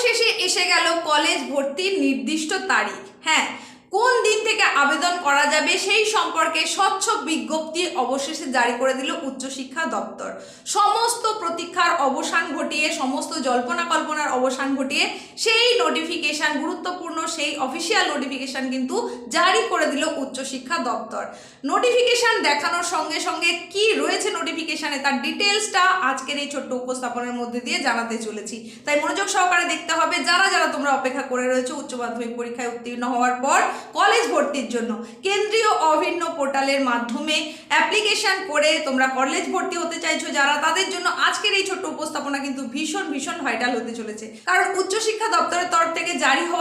অবশেষে এসে গেল কলেজ ভর্তির নির্দিষ্ট তারিখ। হ্যাঁ কোন দিন থেকে আবেদন করা যাবে সেই সম্পর্কে স্বচ্ছ বিজ্ঞপ্তি অবশেষে জারি করে দিল উচ্চশিক্ষা দপ্তর। সমস্ত প্রতীক্ষার অবসান ঘটিয়ে, সমস্ত জল্পনা কল্পনার অবসান ঘটিয়ে সেই নোটিফিকেশন গুরুত্বপূর্ণ সেই অফিসিয়াল নোটিফিকেশন কিন্তু জারি করে দিল উচ্চশিক্ষা দপ্তর। নোটিফিকেশন দেখানোর সঙ্গে সঙ্গে কি রয়েছে নোটিফিকেশনে তার ডিটেলসটা আজকের এই ছোট্ট উপস্থাপনের মধ্যে দিয়ে জানাতে চলেছি। তাই মনোযোগ সহকারে দেখতে হবে, যারা যারা তোমরা অপেক্ষা করে রয়েছে উচ্চ মাধ্যমিক পরীক্ষায় উত্তীর্ণ হওয়ার পর কলেজ ভর্তির জন্য। কেন্দ্রীয় অভিন্ন পোর্টালের মাধ্যমে অ্যাপ্লিকেশান করে তোমরা কলেজ ভর্তি হতে চাইছো যারা, তাদের জন্য আজকের এই ছোট্ট উপস্থাপনা কিন্তু ভীষণ ভীষণ ভাইটাল হতে চলেছে। কারণ উচ্চশিক্ষা দপ্তরের তরফ থেকে জারি হওয়া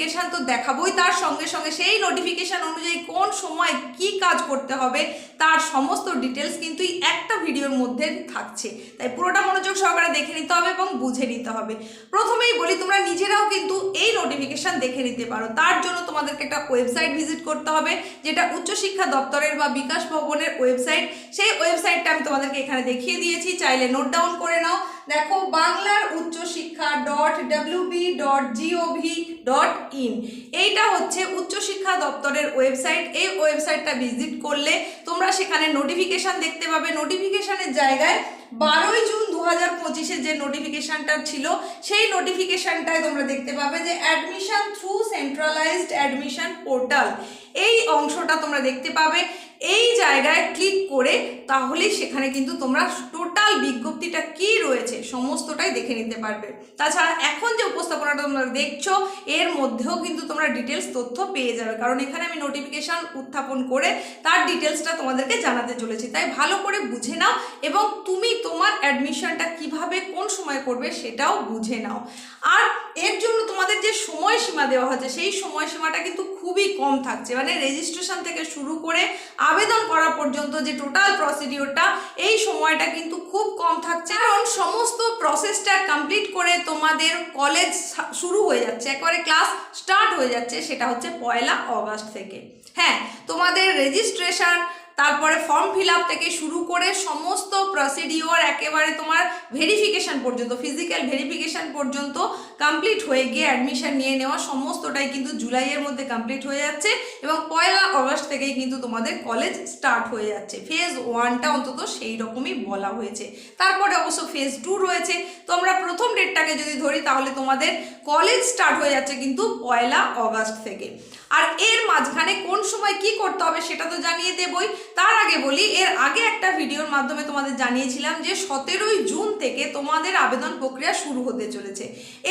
নোটিফিকেশন তো দেখাবই। তার সঙ্গে সঙ্গে সেই নোটিফিকেশন অনুযায়ী কোন সময় কি কাজ করতে হবে, তার সমস্ত ডিটেলস কিন্তু একটা ভিডিওর মধ্যে থাকছে। তাই পুরোটা মনোযোগ সহকারে দেখে নিতে হবে এবং বুঝে নিতে হবে। প্রথমেই বলি, তোমরা নিজেরাও কিন্তু এই নোটিফিকেশন দেখে নিতে পারো। তার জন্য তোমাদেরকে একটা ওয়েবসাইট ভিজিট করতে হবে, যেটা উচ্চশিক্ষা দপ্তরের বা বিকাশ ভবনের ওয়েবসাইট সেই ওয়েবসাইটটা আমি তোমাদেরকে এখানে দেখিয়ে দিয়েছি। চাইলে নোট ডাউন করে নাও। দেখো বাংলার উচ্চশিক্ষা dot WB dot GOV dot in এইটা হচ্ছে উচ্চশিক্ষা দপ্তরের ওয়েবসাইট এই ওয়েবসাইটটা ভিজিট করলে তোমরা সেখানে নোটিফিকেশন দেখতে পাবে। নোটিফিকেশানের জায়গায় বারোই জুন দু হাজার পঁচিশে যে নোটিফিকেশনটা ছিল, সেই নোটিফিকেশনটায় তোমরা দেখতে পাবে যে admission through centralised admission portal এই অংশটা তোমরা দেখতে পাবে। এই জায়গায় ক্লিক করে তাহলেই সেখানে কিন্তু তোমরা টোটাল বিজ্ঞপ্তিটা কি রয়েছে সমস্তটাই দেখে নিতে পারবে। তাছাড়া এখন যে উপস্থাপনাটা তোমরা দেখছ, এর মধ্যেও কিন্তু তোমরা ডিটেলস তথ্য পেয়ে যাবে। কারণ এখানে আমি নোটিফিকেশন উত্থাপন করে তার ডিটেলসটা তোমাদেরকে জানাতে চলেছি। তাই ভালো করে বুঝে নাও এবং তুমি তোমার অ্যাডমিশনটা কীভাবে কোন করবে সেটাও বুঝে নাও। আর এর জন্য তোমাদের যে সময়সীমা দেওয়া হচ্ছে সেই সময়সীমাটা কিন্তু খুবই কম থাকছে। মানে রেজিস্ট্রেশন থেকে শুরু করে আবেদন করা পর্যন্ত যে টোটাল প্রসিডিওরটা এই সময়টা কিন্তু খুব কম থাকছে। কারণ সমস্ত প্রসেসটা কমপ্লিট করে তোমাদের কলেজ শুরু হয়ে যাচ্ছে। একবারে ক্লাস স্টার্ট হয়ে যাচ্ছে, সেটা হচ্ছে পয়লা অগাস্ট থেকে। হ্যাঁ তোমাদের রেজিস্ট্রেশন তারপরে ফর্ম ফিল আপ থেকে শুরু করে সমস্ত প্রসিডিওর একেবারে তোমার ভেরিফিকেশন পর্যন্ত ফিজিক্যাল ভেরিফিকেশন পর্যন্ত কমপ্লিট হয়ে গিয়ে অ্যাডমিশন নিয়ে নেওয়া, সমস্তটাই কিন্তু জুলাইয়ের মধ্যে কমপ্লিট হয়ে যাচ্ছে এবং পয়লা অগস্ট থেকেই কিন্তু তোমাদের কলেজ স্টার্ট হয়ে যাচ্ছে। ফেজ ওয়ানটা অন্তত সেই রকমই বলা হয়েছে। তারপরে অবশ্য ফেজ টু রয়েছে। তো আমরা প্রথম ডেটটাকে যদি ধরি, তাহলে তোমাদের কলেজ স্টার্ট হয়ে যাচ্ছে কিন্তু পয়লা অগস্ট থেকে। আর এর মাঝখানে কোন সময় কি করতে হবে সেটা তো জানিয়ে দেবই। তার আগে বলি, এর আগে একটা ভিডিওর মাধ্যমে তোমাদের জানিয়েছিলাম যে সতেরোই জুন থেকে তোমাদের আবেদন প্রক্রিয়া শুরু হতে চলেছে।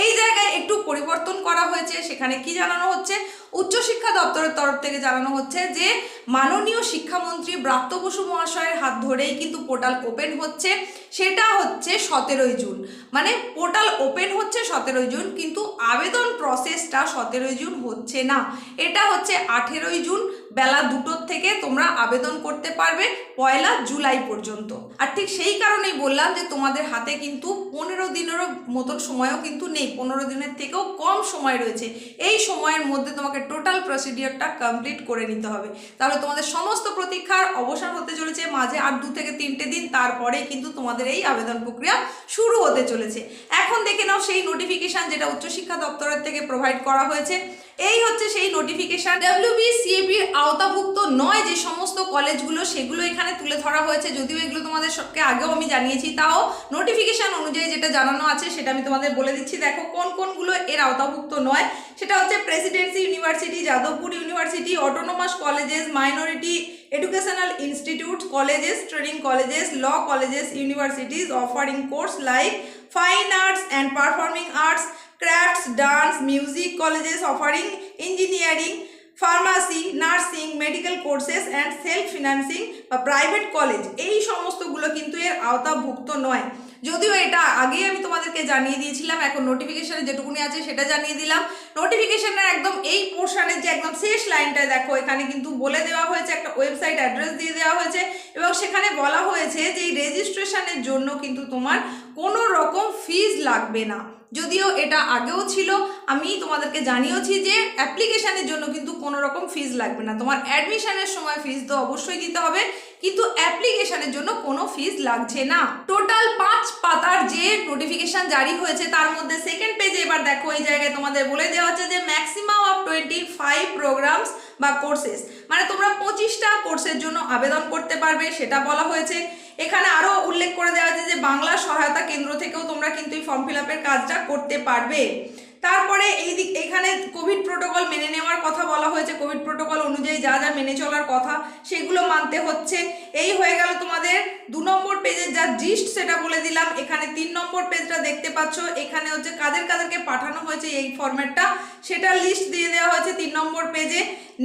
এই জায়গায় একটু পরিবর্তন করা হয়েছে, সেখানে কি জানানো হচ্ছে? উচ্চশিক্ষা দপ্তরের তরফ থেকে জানানো হচ্ছে যে, মাননীয় শিক্ষামন্ত্রী ব্রাত্য বসু মহাশয়ের হাত ধরেই কিন্তু পোর্টাল ওপেন হচ্ছে, সেটা হচ্ছে সতেরোই জুন। মানে পোর্টাল ওপেন হচ্ছে সতেরোই জুন, কিন্তু আবেদন প্রসেসটা সতেরোই জুন হচ্ছে না। এটা হচ্ছে আঠেরোই জুন বেলা দুটোর থেকে তোমরা আবেদন করতে পারবে পয়লা জুলাই পর্যন্ত। আর ঠিক সেই কারণেই বললাম যে তোমাদের হাতে কিন্তু পনেরো দিনেরও মতন সময়ও কিন্তু নেই, পনেরো দিনের থেকেও কম সময় রয়েছে। এই সময়ের মধ্যে তোমাকে টোটাল প্রসিডিওরটা কমপ্লিট করে নিতে হবে। তাহলে তোমাদের সমস্ত প্রতীক্ষার অবসান হতে চলেছে মাঝে আর দু থেকে তিনটে দিন তারপরে কিন্তু তোমাদের এই আবেদন প্রক্রিয়া শুরু হতে চলেছে। এখন দেখে নাও সেই নোটিফিকেশন যেটা উচ্চশিক্ষা দপ্তরের থেকে প্রোভাইড করা হয়েছে। এই হচ্ছে সেই নোটিফিকেশন ডাব্লিউবি সিএবির আওতাভুক্ত নয় যে সমস্ত কলেজগুলো, সেগুলো এখানে তুলে ধরা হয়েছে। যদিও এগুলো তোমাদের সবকে আগেও আমি জানিয়েছি, তাও নোটিফিকেশন অনুযায়ী যেটা জানানো আছে সেটা আমি তোমাদের বলে দিচ্ছি। দেখো কোন কোনগুলো এর আওতাভুক্ত নয়। সেটা হচ্ছে presidency university Jadavpur university autonomous colleges minority educational institute colleges training colleges law colleges universities offering course like fine arts and performing arts crafts, dance, music colleges offering engineering, pharmacy nursing medical courses and self financing বা private college এই সমস্তগুলো কিন্তু এর আওতাভুক্ত নয়। যদিও এটা আগেই আমি তোমাদেরকে জানিয়ে দিয়েছিলাম এখন নোটিফিকেশনে যেটুকুনি আছে সেটা জানিয়ে দিলাম। নোটিফিকেশনের একদম এই পোর্শনের যে একদম শেষ লাইনটায় দেখো এখানে কিন্তু বলে দেওয়া হয়েছে একটা ওয়েবসাইট অ্যাড্রেস দিয়ে দেওয়া হয়েছে এবং সেখানে বলা হয়েছে যে এই রেজিস্ট্রেশনের জন্য কিন্তু তোমার কোনো রকম ফিজ লাগবে না। যদিও এটা আগেও ছিল আমি তোমাদেরকে জানিয়েছি যে অ্যাপ্লিকেশানের জন্য কিন্তু কোনো রকম ফিজ লাগবে না। তোমার অ্যাডমিশনের সময় ফিজ তো অবশ্যই দিতে হবে, কিন্তু অ্যাপ্লিকেশানের জন্য কোনো ফিজ লাগছে না। টোটাল পাঁচ পাতার যে নোটিফিকেশন জারি হয়েছে, তার মধ্যে সেকেন্ড পেজে এবার দেখো ওই জায়গায় তোমাদের বলে দেওয়া হচ্ছে যে maximum of twenty five programs বা কোর্সেস মানে তোমরা পঁচিশটা কোর্সের জন্য আবেদন করতে পারবে, সেটা বলা হয়েছে। এখানে আরও উল্লেখ করে দেওয়া আছে যে বাংলা সহায়তা কেন্দ্র থেকেও তোমরা কিন্তু এই ফর্ম ফিল কাজটা করতে পারবে। তারপরে এই দিক, এখানে কোভিড প্রোটোকল মেনে নেওয়ার কথা বলা হয়েছে। কোভিড প্রোটোকল অনুযায়ী যা যা মেনে চলার কথা সেগুলো মানতে হচ্ছে। এই হয়ে গেল তোমাদের দু নম্বর পেজের যা জিস্ট সেটা বলে দিলাম। এখানে তিন নম্বর পেজটা দেখতে পাচ্ছ। এখানে হচ্ছে কাদের কাদেরকে পাঠানো হয়েছে এই ফরম্যাটটা সেটা লিস্ট দিয়ে দেওয়া হয়েছে তিন নম্বর পেজে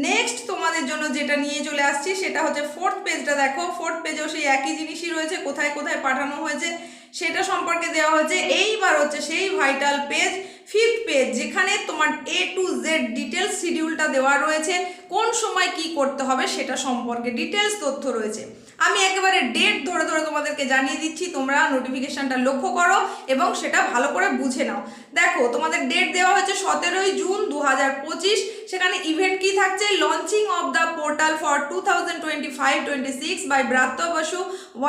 নেক্সট তোমাদের জন্য যেটা নিয়ে চলে আসছি, সেটা হচ্ছে ফোর্থ পেজটা দেখো। ফোর্থ পেজেও সেই একই জিনিসই রয়েছে। কোথায় কোথায় পাঠানো হয়েছে? সেটা সম্পর্কে দেওয়া হয়েছে। এইবার হচ্ছে সেই ভাইটাল পেজ ফিফথ পেজ যেখানে তোমার এ টু জেড ডিটেলস শিডিউলটা দেওয়া রয়েছে। কোন সময় কি করতে হবে সেটা সম্পর্কে ডিটেলস তথ্য রয়েছে। আমি একেবারে ডেট ধরে ধরে তোমাদেরকে জানিয়ে দিচ্ছি, তোমরা নোটিফিকেশনটা লক্ষ্য করো এবং সেটা ভালো করে বুঝে নাও। দেখো, তোমাদের ডেট দেওয়া হয়েছে সতেরোই জুন দু হাজার পঁচিশ, সেখানে ইভেন্ট কি থাকছে? Launching of the portal for two thousand twenty five twenty six by Bratya Basu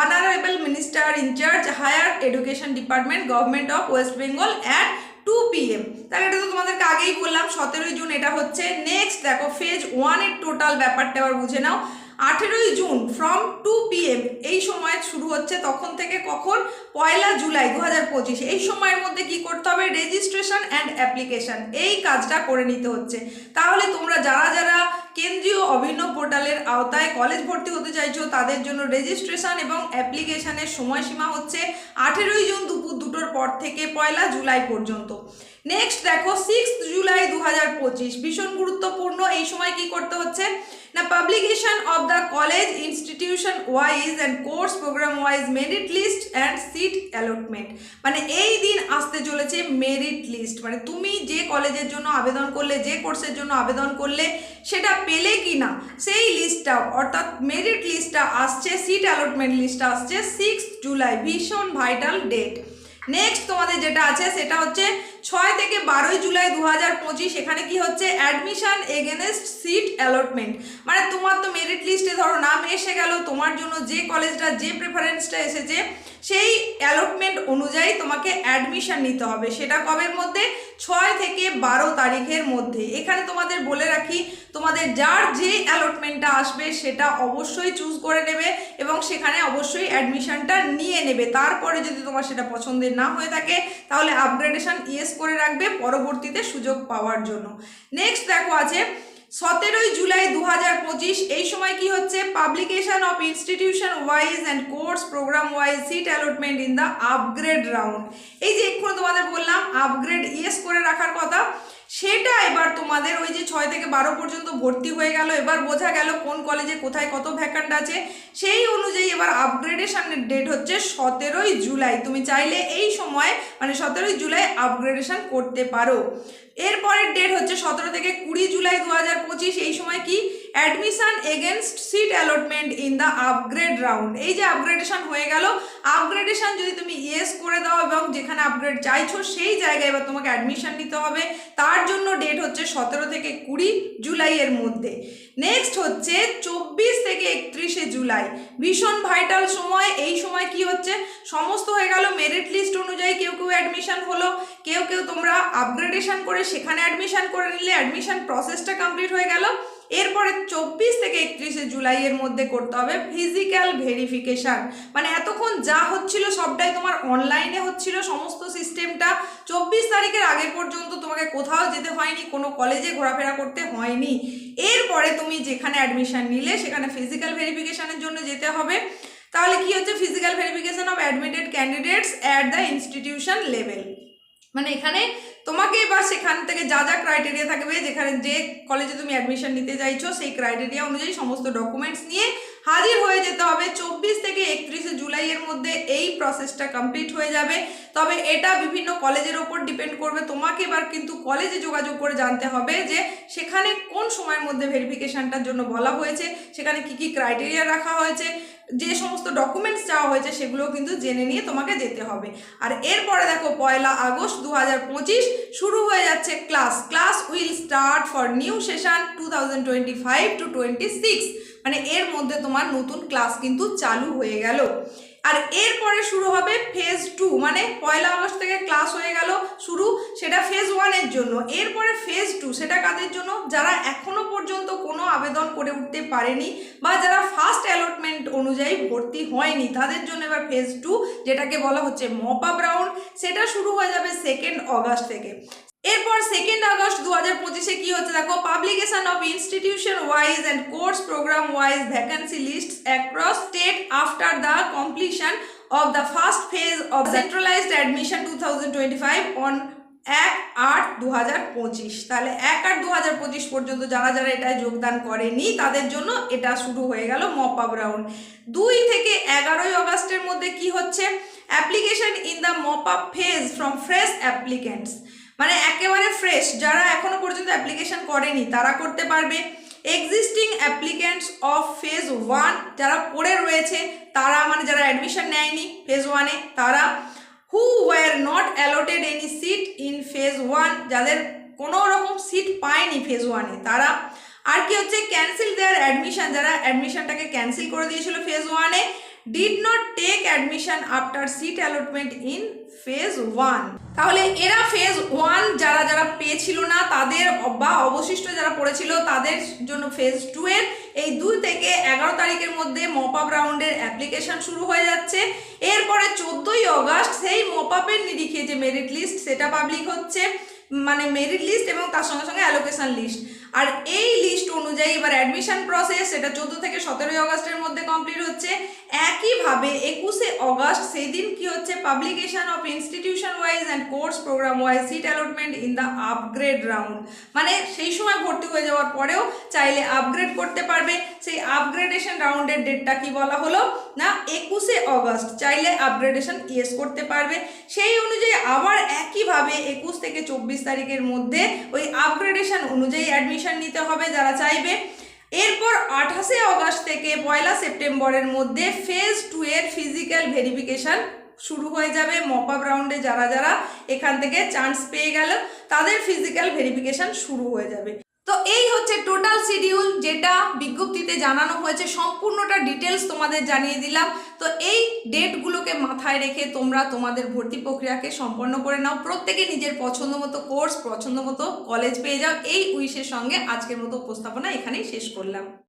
honourable minister in charge higher education department government of West Bengal at two PM তাহলে এটা তো তোমাদেরকে আগেই বললাম, সতেরোই জুন এটা হচ্ছে নেক্সট দেখো ফেজ ওয়ানের টোটাল ব্যাপারটা আবার বুঝে নাও। আঠেরোই জুন ফ্রম টু পিএম এই সময় শুরু হচ্ছে। তখন থেকে কখন? পয়লা জুলাই দু হাজার পঁচিশ। এই সময়ের মধ্যে কি করতে হবে? রেজিস্ট্রেশন অ্যান্ড অ্যাপ্লিকেশন এই কাজটা করে নিতে হচ্ছে। তাহলে তোমরা যারা যারা কেন্দ্রীয় অভিন্ন পোর্টালের আওতায় কলেজ ভর্তি হতে চাইছো, তাদের জন্য রেজিস্ট্রেশন এবং অ্যাপ্লিকেশনের সময়সীমা হচ্ছে আঠেরোই জুন দুপুর দুটোর পর থেকে পয়লা জুলাই পর্যন্ত। নেক্সট দেখো সিক্স জুলাই দু হাজার পঁচিশ। ভীষণ গুরুত্বপূর্ণ। এই সময় কি করতে হচ্ছে? না publication of the college institution wise and course program wise merit list and seat allotment মানে এই দিন আসতে চলেছে মেরিট লিস্ট মানে তুমি যে কলেজের জন্য আবেদন করলে, যে কোর্সের জন্য আবেদন করলে, সেটা পেলে কি না সেই লিস্টটা অর্থাৎ মেরিট লিস্টটা আসছে সিট অ্যালটমেন্ট লিস্টটা আসছে সিক্স জুলাই ভীষণ ভাইটাল ডেট নেক্সট তোমাদের যেটা আছে, সেটা হচ্ছে ছয় থেকে বারোই জুলাই দু হাজার পঁচিশ এখানে কি হচ্ছে? অ্যাডমিশন এগেনস্ট সিট অ্যালটমেন্ট মানে তোমার তো মেরিট লিস্টে ধরো নাম এসে গেল, তোমার জন্য যে কলেজটা, যে প্রেফারেন্সটা এসেছে, সেই অ্যালটমেন্ট অনুযায়ী তোমাকে অ্যাডমিশান নিতে হবে। সেটা কবের মধ্যে? ছয় থেকে বারো তারিখের মধ্যে। এখানে তোমাদের বলে রাখি, তোমাদের যার যে অ্যালটমেন্টটা আসবে, সেটা অবশ্যই চুজ করে নেবে এবং সেখানে অবশ্যই অ্যাডমিশানটা নিয়ে নেবে। তারপরে যদি তোমার সেটা পছন্দের না হয়ে থাকে, তাহলে আপগ্রেডেশন ইয়েস করে রাখবে পরবর্তীতে সুযোগ পাওয়ার জন্য। নেক্সট দেখো আছে, সতেরোই জুলাই দু হাজার পঁচিশ, এই সময় কি হচ্ছে? Publication of institution wise and course program wise seat allotment in the upgrade round এই যে এক্ষুনি তোমাদের বললাম আপগ্রেড ইয়েস করে রাখার কথা। সেটা এবার তোমাদের ওই যে ছয় থেকে বারো পর্যন্ত ভর্তি হয়ে গেল। এবার বোঝা গেল কোন কলেজে কোথায় কত ভ্যাকান্ট আছে। সেই অনুযায়ী এবার আপগ্রেডেশনের ডেট হচ্ছে সতেরোই জুলাই। তুমি চাইলে এই সময় মানে সতেরোই জুলাই আপগ্রেডেশন করতে পারো। এরপরের ডেট হচ্ছে সতেরো থেকে কুড়ি জুলাই দু হাজার পঁচিশ। এই সময় কি? Admission against seat allotment in the upgrade round এই যে আপগ্রেডেশন হয়ে গেল আপগ্রেডেশন যদি তুমি ইয়েস করে দাও এবং যেখানে আপগ্রেড চাইছো সেই জায়গায় এবার তোমাকে অ্যাডমিশন নিতে হবে। তার জন্য ডেট হচ্ছে সতেরো থেকে কুড়ি জুলাইয়ের মধ্যে। নেক্সট হচ্ছে চব্বিশ থেকে একত্রিশে জুলাই। ভীষণ ভাইটাল সময়। এই সময় কি হচ্ছে? সমস্ত হয়ে গেল। মেরিট লিস্ট অনুযায়ী কেউ কেউ অ্যাডমিশন হলো। কেউ কেউ তোমরা আপগ্রেডেশন করে সেখানে অ্যাডমিশন করে নিলে। অ্যাডমিশন প্রসেসটা কমপ্লিট হয়ে গেল। এরপরে চব্বিশ থেকে একত্রিশে জুলাইয়ের মধ্যে করতে হবে ফিজিক্যাল ভেরিফিকেশান মানে এতক্ষণ যা হচ্ছিল সবটাই তোমার অনলাইনে হচ্ছিল, সমস্ত সিস্টেমটা চব্বিশ তারিখের আগে পর্যন্ত তোমাকে কোথাও যেতে হয়নি, কোনো কলেজে ঘোরাফেরা করতে হয়নি। এরপরে তুমি যেখানে অ্যাডমিশান নিলে সেখানে ফিজিক্যাল ভেরিফিকেশানের জন্য যেতে হবে। তাহলে কি হচ্ছে? Physical verification of admitted candidates at the institution level মানে এখানে তোমাকে এবার সেখান থেকে যা যা ক্রাইটেরিয়া থাকবে, যেখানে যে কলেজে তুমি অ্যাডমিশন নিতে চাইছো, সেই ক্রাইটেরিয়া অনুযায়ী সমস্ত ডকুমেন্টস নিয়ে হাজির হয়ে যেতে হবে। চব্বিশ থেকে একত্রিশে জুলাইয়ের মধ্যে এই প্রসেসটা কমপ্লিট হয়ে যাবে। তবে এটা বিভিন্ন কলেজের ওপর ডিপেন্ড করবে। তোমাকে এবার কিন্তু কলেজে যোগাযোগ করে জানতে হবে যে সেখানে কোন সময়ের মধ্যে ভেরিফিকেশনটার জন্য বলা হয়েছে, সেখানে কি কি ক্রাইটেরিয়া রাখা হয়েছে। যে সমস্ত ডকুমেন্টস চাওয়া হয়েছে সেগুলোও কিন্তু জেনে নিয়ে তোমাকে যেতে হবে। আর এরপরে দেখো, পয়লা আগস্ট দু হাজার পঁচিশ শুরু হয়ে যাচ্ছে class class will start for new session two thousand twenty five to twenty six মানে এর মধ্যে তোমার নতুন ক্লাস কিন্তু চালু হয়ে গেল। আর এরপরে শুরু হবে ফেজ টু মানে পয়লা আগস্ট থেকে ক্লাস হয়ে গেল শুরু, সেটা ফেজ ওয়ানের জন্য। এরপরে ফেজ টু সেটা কাদের জন্য? যারা এখনও পর্যন্ত কোনো আবেদন করে উঠতে পারেনি বা যারা ফার্স্ট অ্যালটমেন্ট অনুযায়ী ভর্তি হয়নি, তাদের জন্য এবার ফেজ টু যেটাকে বলা হচ্ছে মপ আপ রাউন্ড সেটা শুরু হয়ে যাবে সেকেন্ড অগাস্ট থেকে। এরপর সেকেন্ড আগস্ট দু হাজার পঁচিশে কি হচ্ছে দেখো? Publication of institution wise and course program wise vacancy list across state after the completion of the first phase of centralised admission two thousand twenty five on এক আট দু হাজার পঁচিশ। তাহলে এক আট দু হাজার পঁচিশ পর্যন্ত যারা যারা এটায় যোগদান করেনি, তাদের জন্য এটা শুরু হয়ে গেল মপ আপ রাউন্ড দুই থেকে এগারোই অগাস্টের মধ্যে কি হচ্ছে? Application in the mop up phase from fresh applicants মানে একেবারে ফ্রেশ যারা এখনও পর্যন্ত অ্যাপ্লিকেশন করেনি, তারা করতে পারবে। Existing applicants of phase one যারা পড়ে রয়েছে, তারা মানে যারা অ্যাডমিশন নেয়নি ফেজ ওয়ানে তারা who were not allotted any seat in phase one যাদের কোনো রকম সিট পায়নি ফেজ ওয়ানে তারা আর কি হচ্ছে ক্যান্সেল দেয়ার অ্যাডমিশন যারা অ্যাডমিশনটাকে ক্যান্সেল করে দিয়েছিল ফেজ ওয়ানে did not take admission after seat allotment in phase one তাহলে এরা ফেজ ওয়ান যারা যারা পেয়েছিল না, তাদের বা অবশিষ্ট যারা পড়েছিল, তাদের জন্য ফেজ টু এর এই দুই থেকে এগারো তারিখের মধ্যে মপ আপ রাউন্ডের অ্যাপ্লিকেশন শুরু হয়ে যাচ্ছে। এরপরে চোদ্দোই অগাস্ট সেই মপ আপের নিরিখে যে মেরিট লিস্ট সেটা পাবলিক হচ্ছে। মানে মেরিট লিস্ট এবং তার সঙ্গে সঙ্গে অ্যালোকেশন লিস্ট আর এই লিস্ট অনুযায়ী এবার অ্যাডমিশন প্রসেস সেটা চোদ্দ থেকে সতেরোই অগস্টের মধ্যে কমপ্লিট হচ্ছে। একইভাবে একুশে অগস্ট সেই দিন কি হচ্ছে? Publication of institution wise and course program wise seat allotment in the upgrade round মানে সেই সময় ভর্তি হয়ে যাওয়ার পরেও চাইলে আপগ্রেড করতে পারবে। সেই আপগ্রেডেশন রাউন্ডের ডেটটা কি বলা হলো? না, একুশে অগস্ট চাইলে আপগ্রেডেশন ইয়েস করতে পারবে। সেই অনুযায়ী আবার একইভাবে একুশ থেকে চব্বিশ তারিখের মধ্যে ওই আপগ্রেডেশন অনুযায়ী অ্যাডমিশন নিতে হবে যারা চাইবে। এরপর আঠাশে অগস্ট থেকে পয়লা সেপ্টেম্বরের মধ্যে ফেজ টু এর ফিজিক্যাল ভেরিফিকেশান শুরু হয়ে যাবে। মপ আপ রাউন্ডে যারা যারা এখান থেকে চান্স পেয়ে গেল, তাদের ফিজিক্যাল ভেরিফিকেশান শুরু হয়ে যাবে। তো এই হচ্ছে টোটাল শিডিউল যেটা বিজ্ঞপ্তিতে জানানো হয়েছে। সম্পূর্ণটা ডিটেলস তোমাদের জানিয়ে দিলাম। তো এই ডেটগুলোকে মাথায় রেখে তোমরা তোমাদের ভর্তি প্রক্রিয়াকে সম্পন্ন করে নাও। প্রত্যেকে নিজের পছন্দ মতো কোর্স পছন্দ মতো কলেজ পেয়ে যাও। এই উইশের সঙ্গে আজকের মতো উপস্থাপনা এখানেই শেষ করলাম।